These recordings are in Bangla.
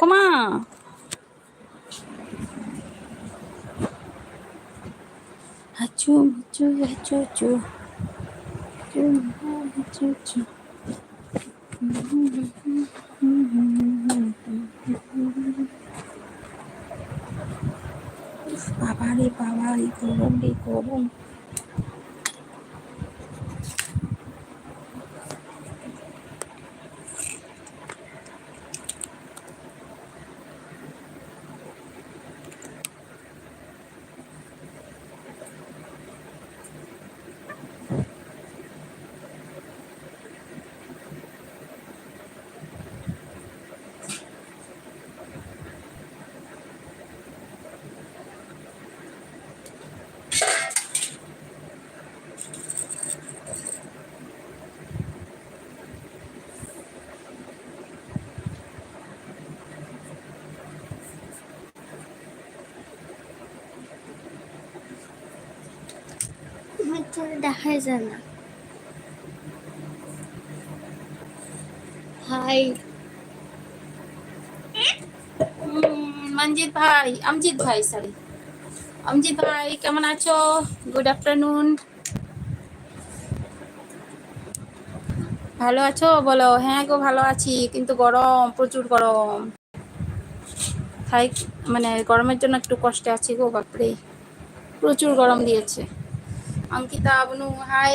কমা। হাচু হাচু হাচু হাচু। হাচু হাচু বাবা রে বাবা এই গরম রে গরম। আমার দেখাই যায় না। হাই। মঞ্জিত ভাই আমজিৎ ভাই সরি আমজিৎ ভাই, কেমন আছো? গুড আফটারনুন ভালো আছো? বলো হ্যাঁ গো, ভালো আছি, কিন্তু গরম, প্রচুর গরম। তাই মানে গরমের জন্য একটু কষ্টে আছি গো, বাপরে। প্রচুর গরম দিয়েছে। অঙ্কিতা বনু হাই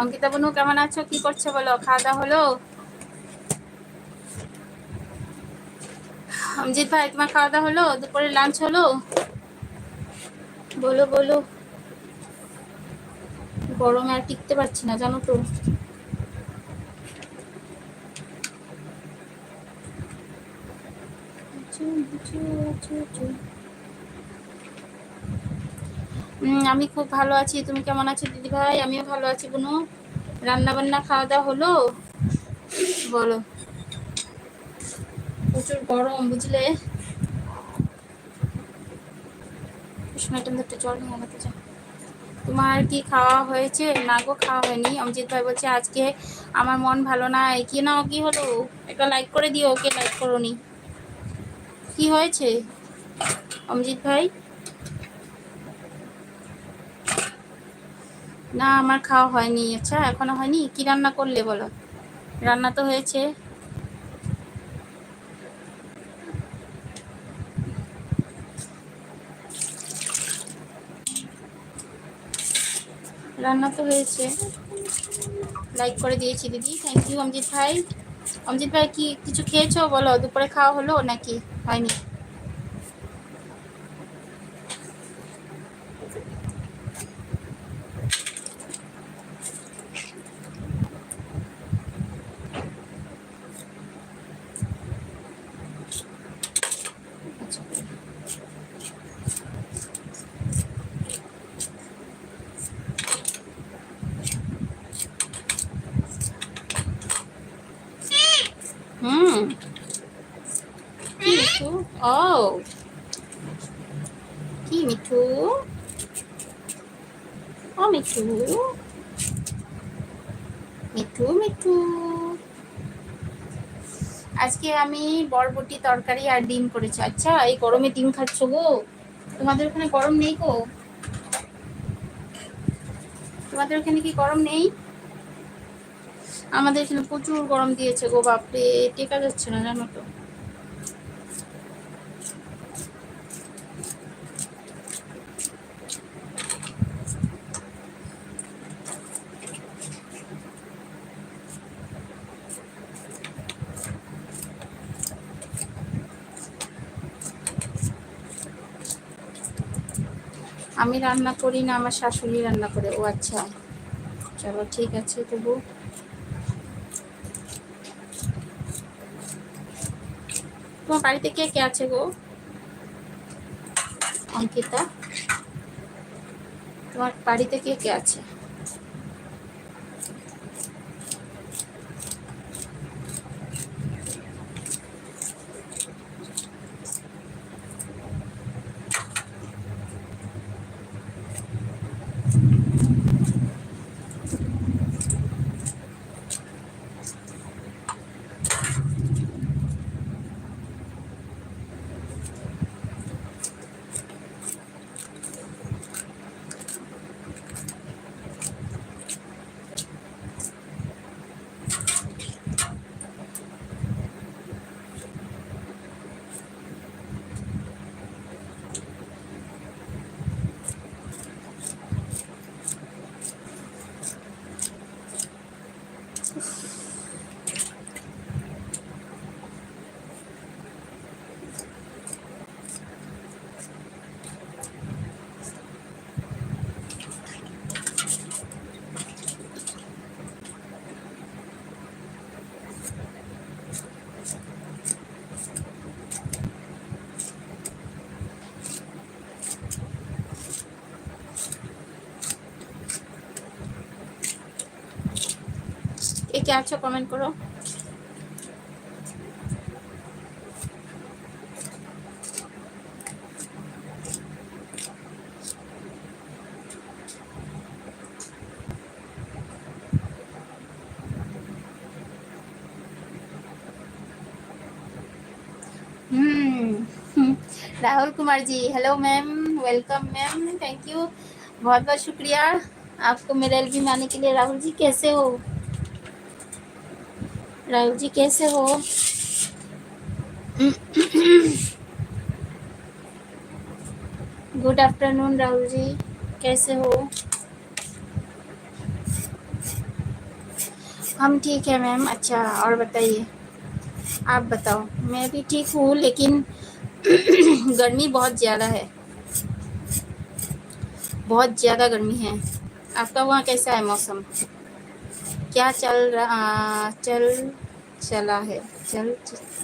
অঙ্কিতা বনু কেমন আছো? কি করছ বলো? খাওয়া দাওয়া হলো? অমজিৎ ভাই তোমার খাওয়া দাওয়া হলো? দুপুরে লাঞ্চ হলো? বলো বলো। গরমে আর টিকতে পারছি না জানো তো। উম, আমি খুব ভালো আছি। তুমি কেমন আছো দিদি ভাই? আমিও ভালো আছি কোনো রান্না বান্না খাওয়া দাওয়া হলো? বলো। প্রচুর গরম, বুঝলে? তোমার কি খাওয়া হয়েছে? না গো, খাওয়া হয়নি। অমজিৎ ভাই বলছে, আজকে আমার মন ভালো নাই কি না কি হলো? একটা লাইক করে দিও, ওকে লাইক করোনি। কি হয়েছে? অমজিৎ ভাই? না, আমার খাওয়া হয়নি। আচ্ছা এখনও হয়নি? কি রান্না করলে বলো? রান্না তো হয়েছে। রান্না তো হয়েছে। লাইক করে দিয়েছি, দিদি। থ্যাংক ইউ অমজিৎ ভাই। অমজিৎ ভাই, কি কিছু খেয়েছো? বলো, দুপুরে খাওয়া হলো নাকি? হয়নি আচ্ছা হুম কি মিঠু ও কি মিঠু ও মিঠু মিঠু মিঠু আজকে আমি বরবটি তরকারি আর ডিম করেছি। আচ্ছা এই গরমে ডিম খাচ্ছ গো? তোমাদের ওখানে গরম নেই গো? তোমাদের ওখানে কি গরম নেই? আমাদের এখানে প্রচুর গরম দিয়েছে গো, বাপরে। টেকা যাচ্ছে না, জানো তো। আমি রান্না করি না, আমার শাশুড়ি রান্না করে। ও আচ্ছা। চলো, ঠিক আছে, তবু। তোমার বাড়িতে কে কে আছে গো? অঙ্কিতা? তোমার বাড়িতে কে কে আছে? কে কে আছো কমেন্ট করো हम्म Rahul Kumar ji hello ma'am welcome ma'am thank you बहुत बहुत शुक्रिया आपको मेरे एल में आने के लिए राहुल जी कैसे हो राहुल जी, कैसे हो? गुड आफ्टरनून राहुल जी, कैसे हो? हम ठीक है मैम अच्छा और बताइए, आप बताओ, मैं भी ठीक हूँ, लेकिन गर्मी बहुत ज़्यादा है। बहुत ज़्यादा गर्मी है। आपका वहाँ कैसा है मौसम? क्या चल रहा चल चला है चल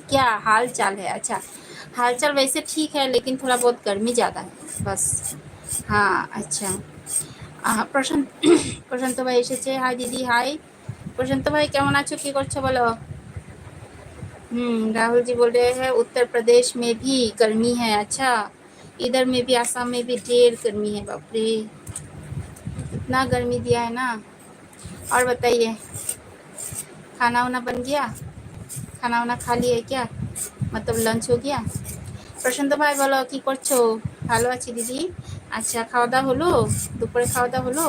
क्या हाल चाल है अच्छा हाल चाल वैसे ठीक है लेकिन थोड़ा बहुत गर्मी ज़्यादा है बस हाँ अच्छा আহ, প্রশান্ত প্রশান্ত ভাই এসেছে হাই দিদি হাই প্রশান্ত ভাই কেমন আছো কি করছো বলো हम्म राहुल जी बोल रहे हैं उत्तर प्रदेश में भी गर्मी है अच्छा इधर में भी आसाम में भी ढेर गर्मी है बाप रे इतना गर्मी दिया है ना और बताइए खाना वाना बन गया খানা ওনা খালি क्या मतलब लंच हो गया প্রশান্ত ভাই বলো কি করছো ভালো আছি দিদি আচ্ছা খাওয়া দাওয়া হলো দুপুরে খাওয়া দাওয়া হলো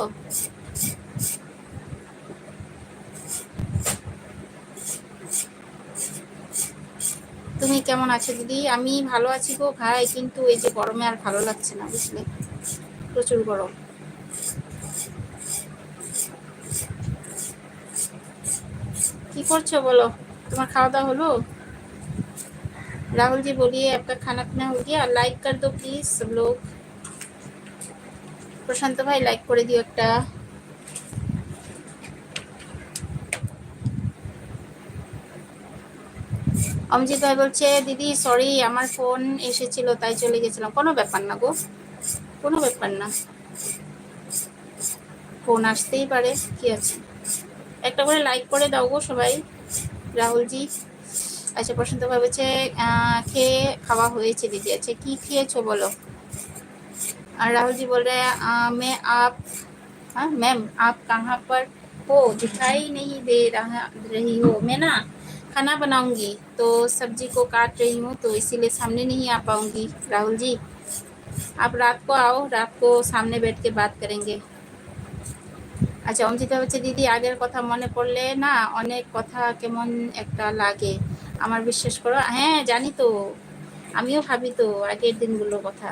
তুমি কেমন আছো দিদি আমি ভালো আছি গো ভাই কিন্তু এই যে গরমে আর ভালো লাগছে না বুঝলে প্রচুর গরম কি করছো বলো তোমার খাওয়া দাওয়া হলো राहुल जी बोलिए आपका खाना पीना हो गया लाइक कर दो प्लीज सब लोग প্রশান্ত ভাই লাইক করে দিও একটা অমজিৎ ভাই বলছে দিদি সরি আমার ফোন এসেছিল তাই চলে গেছিলাম কোনো ব্যাপার না গো কোনো ব্যাপার না ফোন আসতেই পারে কি আছে একটা করে লাইক করে দাও গো সবাই রাহুলজি আচ্ছা প্রশান্ত ভাই বলছে আহ, খেয়ে খাওয়া হয়েছে দিদি আচ্ছা কি খেয়েছো বলো और राहुल जी बोल रहे हैं "आ, मैं आप हाँ मैम आप कहाँ पर हो दिखाई नहीं दे रहा रही हो मैं ना खाना बनाऊंगी तो सब्जी को काट रही हूँ तो इसीलिए सामने नहीं आ पाऊंगी राहुल जी आप रात को आओ रात को सामने बैठ के बात करेंगे আচ্ছা অঞ্জিতা হচ্ছে দিদি, আগের কথা মনে পড়লে না অনেক কথা কেমন একটা লাগে। আমার বিশ্বাস করো হ্যাঁ জানি তো। আমিও ভাবি তো, আগের দিনগুলোর কথা।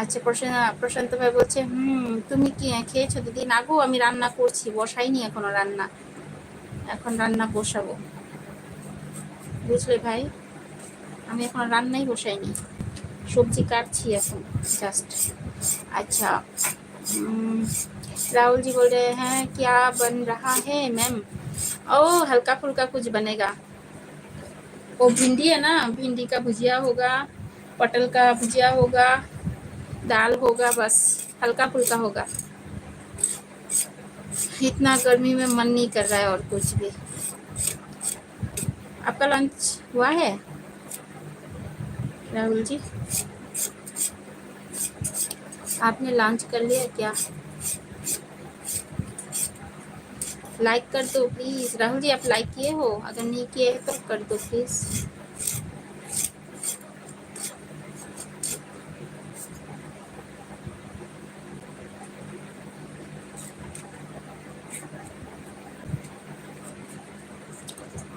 আচ্ছা প্রশান্ত প্রশান্ত ভাই বলছে, হুম, তুমি কি খেয়েছো দিদি? না গো, আমি রান্না করছি, বসাইনি এখনও রান্না। এখন রান্না বসাবো। বুঝলে ভাই? আমি এখন রান্নাই বসাইনি। সবজি কাটছি এখন জাস্ট আচ্ছা राहुल जी बोल रहे हैं, क्या बन रहा है, मैम? ओ हल्का फुल्का कुछ बनेगा। वो भिंडी है ना, भिंडी का भुजिया होगा, पटल का भुजिया होगा, दाल होगा, बस, हल्का फुल्का होगा। इतना गर्मी में मन नहीं कर रहा है और कुछ भी। आपका लंच हुआ है? राहुल जी? आपने लंच कर लिया क्या? लाइक कर दो प्लीज राहुल जी आप लाइक किए हो अगर नहीं किए तो कर दो प्लीज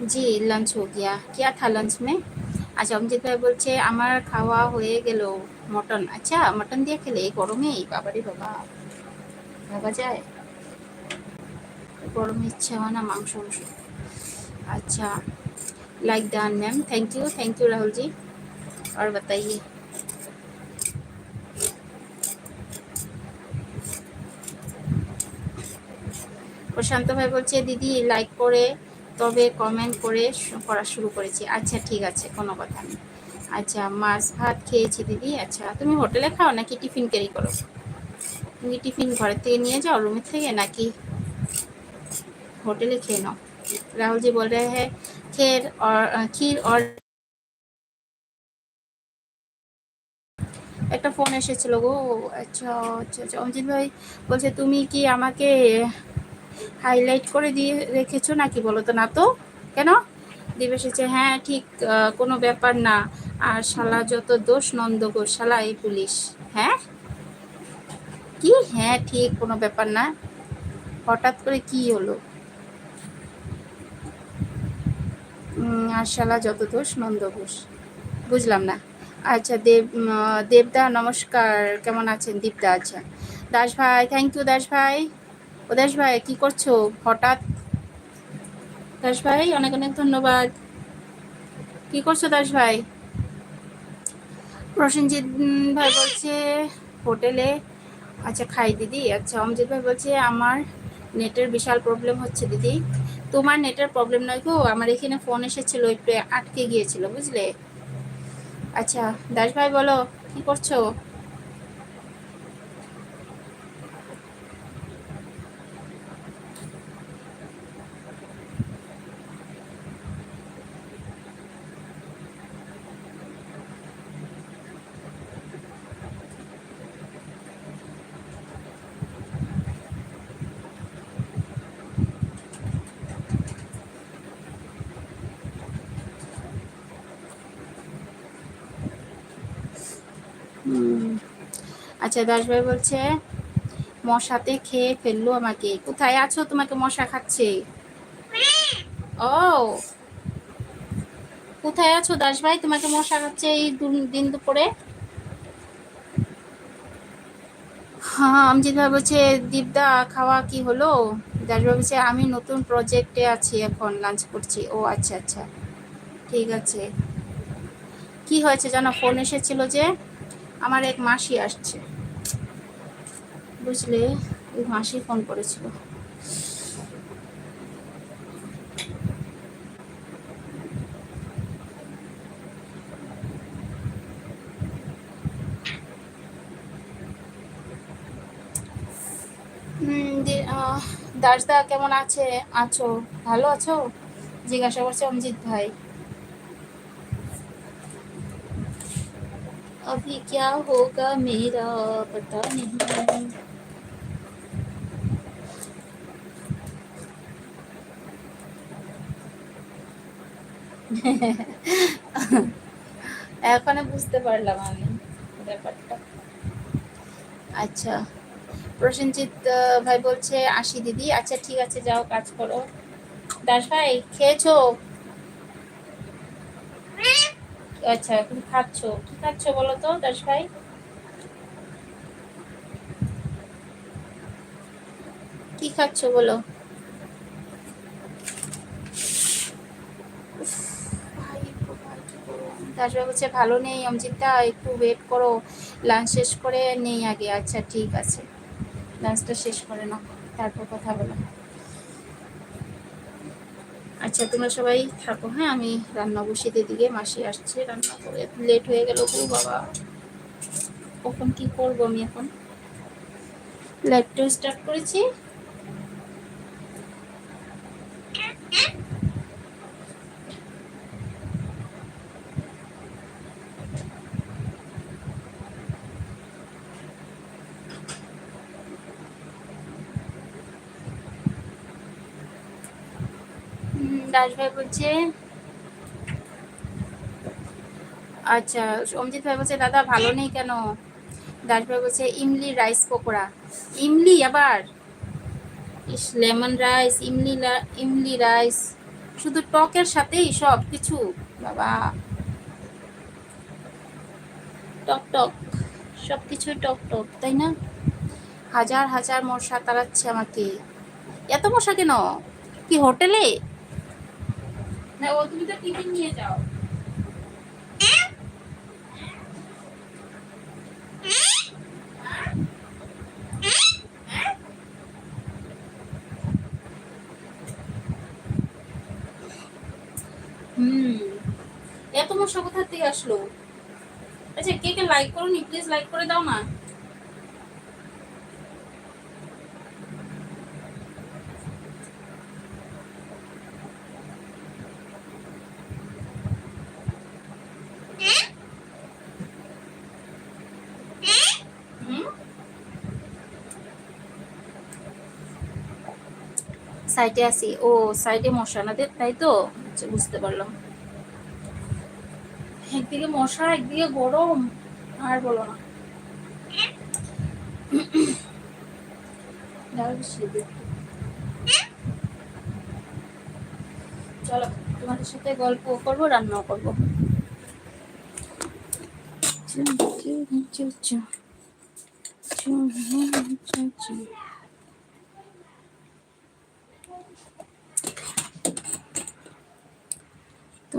জি লাঞ্চ हो गया क्या था लंच में আচ্ছা অমজিৎ ভাই বলছে আমার খাওয়া হয়ে গেল মটন আচ্ছা মটন দিয়ে খেলে এই গরমে বাবারে বাবা ভাবা যায় গরম ইচ্ছে হয় না মাংস মাংস अच्छा like done ma'am thank you thank you Rahul ji और बताइए প্রশান্ত ভাই বলছে দিদি লাইক করে তবে কমেন্ট করে শু- পড়া শুরু করেছি আচ্ছা ঠিক আছে কোনো কথা নেই আচ্ছা মাছ ভাত খেয়েছি দিদি আচ্ছা তুমি হোটেলে খাও নাকি টিফিন ক্যারি করো তুমি টিফিন ঘরের থেকে নিয়ে যাও রুমের থেকে নাকি होटल ही खेल राहुल जी बोल रहे हैं खीर और अ, खीर और একটা ফোন এসেছিল গো আচ্ছা আচ্ছা আচ্ছা অঞ্জিত ভাই বলছে তুমি কি আমাকে হাইলাইট করে দিয়ে রেখেছো নাকি বলো তো না তো কেন দিবে এসেছে হ্যাঁ ঠিক আহ, কোনো ব্যাপার না আর শালা যত দোষ নন্দ গো শালা এই পুলিশ হ্যাঁ কি হ্যাঁ ঠিক কোনো ব্যাপার না হঠাৎ করে কি হলো আর শালা যত দোষ নন্দ ঘোষ। বুঝলাম না। আচ্ছা দেব দেবদা, নমস্কার। কেমন আছেন? দীপদা আচ্ছা। দাস ভাই থ্যাংক ইউ দাস ভাই ও দাস ভাই কি করছ? হঠাৎ? দাস ভাই অনেক অনেক ধন্যবাদ। কি করছ দাস ভাই প্রসেনজিৎ ভাই বলছে হোটেলে। আচ্ছা খাই দিদি। আচ্ছা অমজিৎ ভাই বলছে আমার নেটের বিশাল প্রবলেম হচ্ছে দিদি। তোমার নেটের প্রবলেম নয় গো, আমার এখানে ফোন এসেছিল, একটু আটকে গিয়েছিল, বুঝলে? আচ্ছা দাস ভাই বলো, কি করছ হুম আচ্ছা দাস ভাই বলছে, মশাতে খেয়ে ফেলল আমাকে। কোথায় আছো? তোমাকে মশা খাচ্ছে। ও। কোথায় আছো দাস ভাই তোমাকে মশা খাচ্ছে এই দিন দুপুরে? হ্যাঁ আমজিৎ ভাই বলছে, দীপদা, খাওয়া কি হলো? দাস ভাই বলছে, আমি নতুন প্রজেক্টে আছি এখন লাঞ্চ করছি। ও আচ্ছা আচ্ছা। ঠিক আছে। কি হয়েছে জানো? ফোন এসেছিল যে, আমার এক মাসি আসছে। বুঝলে ওই মাসি ফোন করেছিল হুম, দি- আহ, দাসদা কেমন আছে আছো ভালো আছো জিজ্ঞাসা করছে অমজিৎ ভাই अभी क्या होगा मेरा पता नहीं এখন বুঝতে পারলাম আমি ব্যাপারটা। আচ্ছা প্রসেনজিৎ ভাই বলছে, আসি দিদি। আচ্ছা ঠিক আছে, যাও, কাজ করো। দাস ভাই, খেয়েছো? আচ্ছা তুমি খাচ্ছো। কি খাচ্ছো বলো তো, দাস ভাই? কি খাচ্ছো বলো উফ, ভাই গো ভাই, কি ভাই বলছে, ভালো নেই অমজিৎটা একটু ওয়েট করো। লাঞ্চ শেষ করে নেই আগে। আচ্ছা ঠিক আছে। লাঞ্চটা শেষ করে নাও, তারপর কথা বলো। আচ্ছা তোমরা সবাই থাকো হ্যাঁ? আমি রান্না বসিয়ে দিকে মাসি আসছে রান্না করে। লেট হয়ে গেল গো, বাবা। কখন কি করব আমি এখন? লাইভটা স্টার্ট করেছি হুম, দাস ভাই বলছে আচ্ছা অমজিৎ ভাই বলছে, দাদা, ভালো নেই কেন? দাস ভাই বলছে, ইমলি রাইস পকোড়া। ইমলি আবার? ইস, লেমন রাইস, ইমলি ইমলি রাইস। শুধু টকের সাথেই সব কিছু? বাবা। টক টক, সব কিছুই টক টক, তাই না? হাজার হাজার মশা তাড়াচ্ছে আমাকে। এত মশা কেন? কি হোটেলে? না ও, তুমি তো টিফিন নিয়ে যাও। হুম, এত মশা কোথা থেকে আসলো? আচ্ছা কে কে লাইক করো নি প্লিজ লাইক করে দাও না হুম? সাইডে আছি। ও সাইডে মশা না তাই তো? আচ্ছা বুঝতে পারলাম। একদিকে মশা একদিকে গরম। আর বলো না। চলো তোমাদের সাথে গল্প করব রান্নাও করব। চু, চু, চু, চু। চু, চু, চু।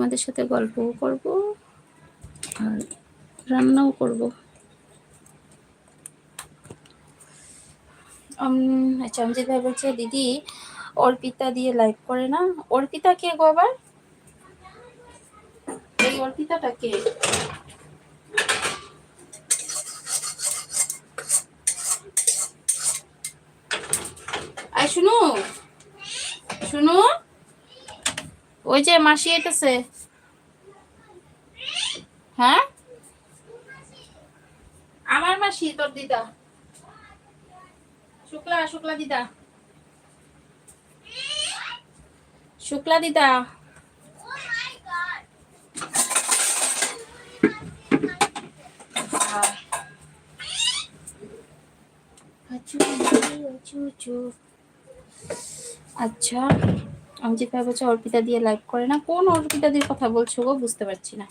তোমাদের সাথে গল্পও করব আর রান্নাও করব। অমজিৎ ভাই বলছে, দিদি অর্পিতা দিয়ে লাইভ করে না? অর্পিতা কে গো আবার? এই অর্পিতাটা কে? ওই যে মাসি এসেছে। হ্যাঁ? আমার মাসি তোর দিদা। শুক্লা শুক্লা দিদা। শুক্লা দিদা। আচু, আচু, আচু। আচ্ছা। অঞ্জিত ভাই বলছে অর্পিতা দিয়ে লাইভ করে না। কোন অর্পিতা দিয়ে কথা বলছো গো? বুঝতে পারছি না।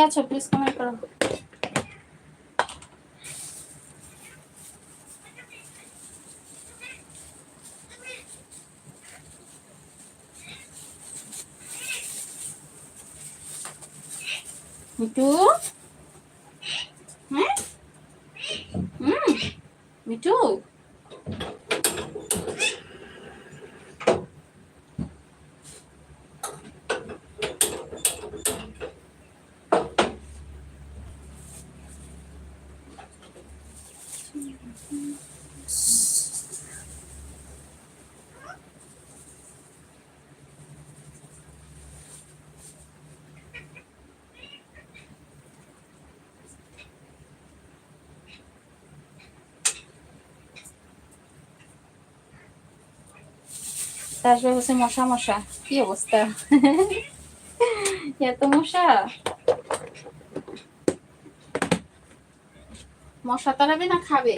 কে আছো প্লিজ কমেন্ট করো মিঠু হ্যাঁ হুম মিঠু তারপরে হচ্ছে মশা মশা। কি অবস্থা? এত মশা? মশা তাড়াবে না খাবে?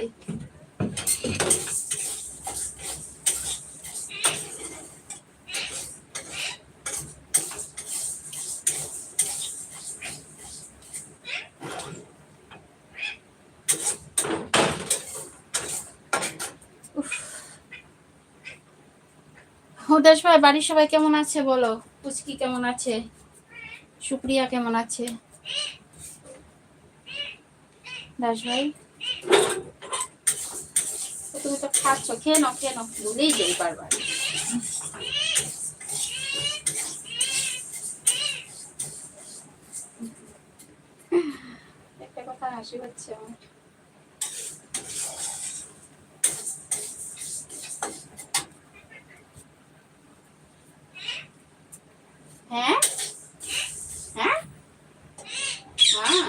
পলাশ ভাই, বাড়ির সবাই কেমন আছে বলো? পুচকি কেমন আছে? সুপ্রিয়া কেমন আছে? দাস ভাই? তুমি তো খাচ্ছ, খেয়ে নাও খেয়ে নাও বলেই যাই বারবার। একটা কথা হাসি হচ্ছে আমার। হ্যাঁ? হ্যাঁ? হ্যাঁ।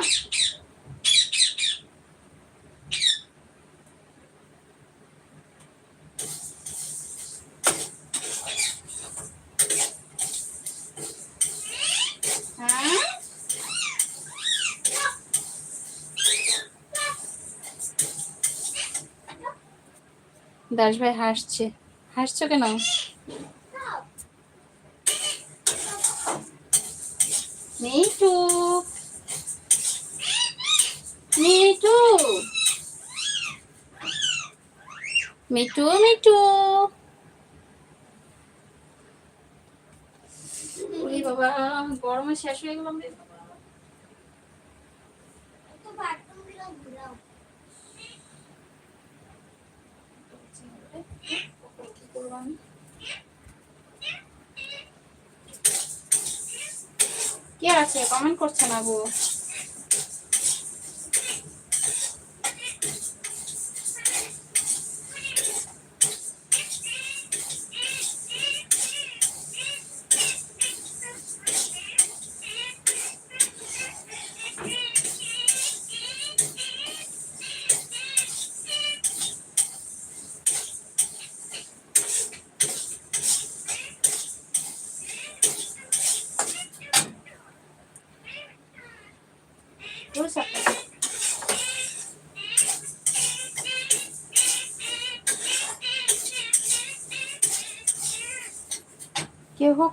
হ্যাঁ? দাস ভাই হাসছে। হাসছো কেন? মিঠু। মিঠু। মিঠু মিঠু। ওরে বাবা গরমে শেষ হয়ে গেলাম রে। কি করব আমি? কে আছে? কমেন্ট করছে না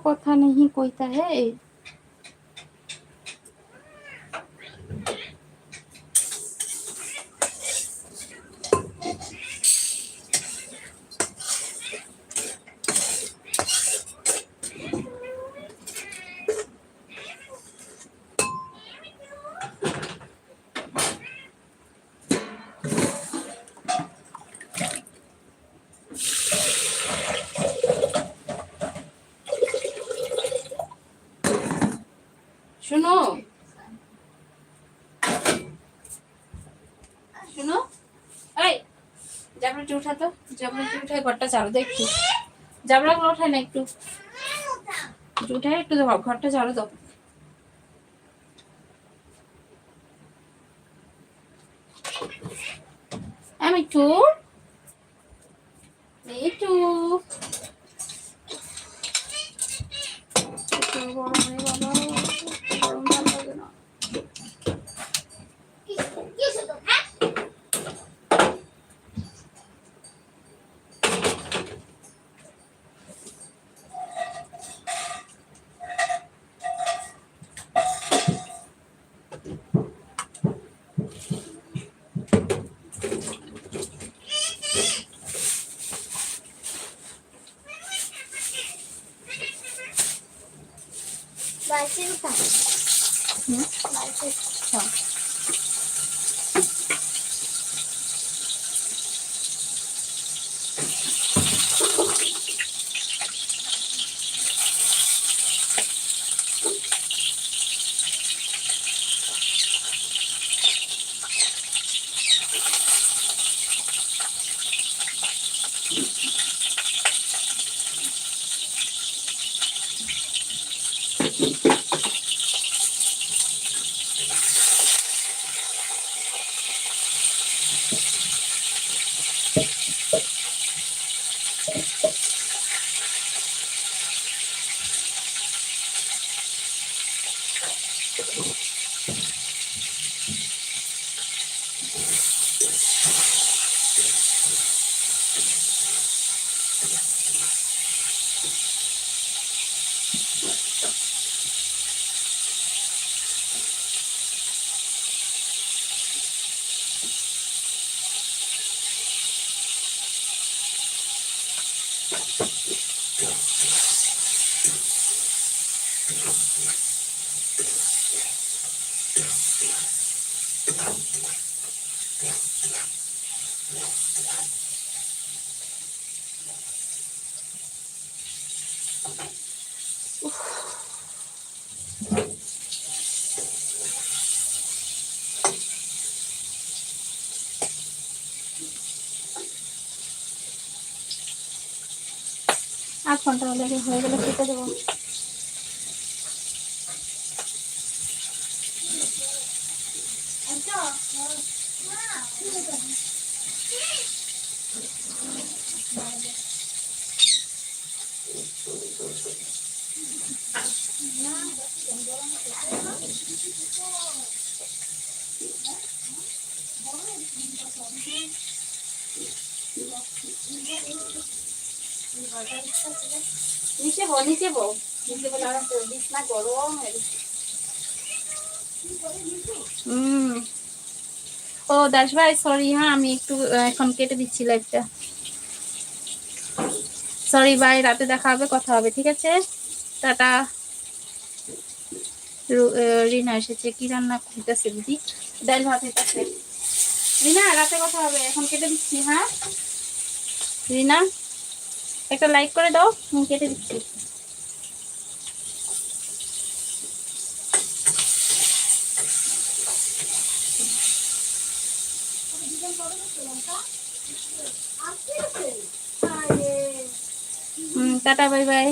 केहो कथा नहीं कोईता है জাবড়াটি উঠা তো একটু উঠায় ঘরটা চালু দে একটু। জাবড়াগুলো উঠায় না একটু। একটু উঠায় একটু ঘরটা চালু দাও আমি একটু একটু बारशीच पाहिजे बारशीच हां আধ ঘণ্টা হলে হয়ে গেলে কেটে দেবো। ও দাস ভাই সরি হ্যাঁ আমি একটু এখন কেটে দিচ্ছি লাইভটা সরি ভাই, রাতে দেখা হবে, কথা হবে, ঠিক আছে? টাটা। রিনা এসেছে, কি রান্না করতেছে দিদি? ডাল ভাত রিনা, রাতে কথা হবে, এখন কেটে দিচ্ছি হ্যাঁ? রিনা? একটা লাইক করে দাও আমি কেটে দিচ্ছি। Tata bye bye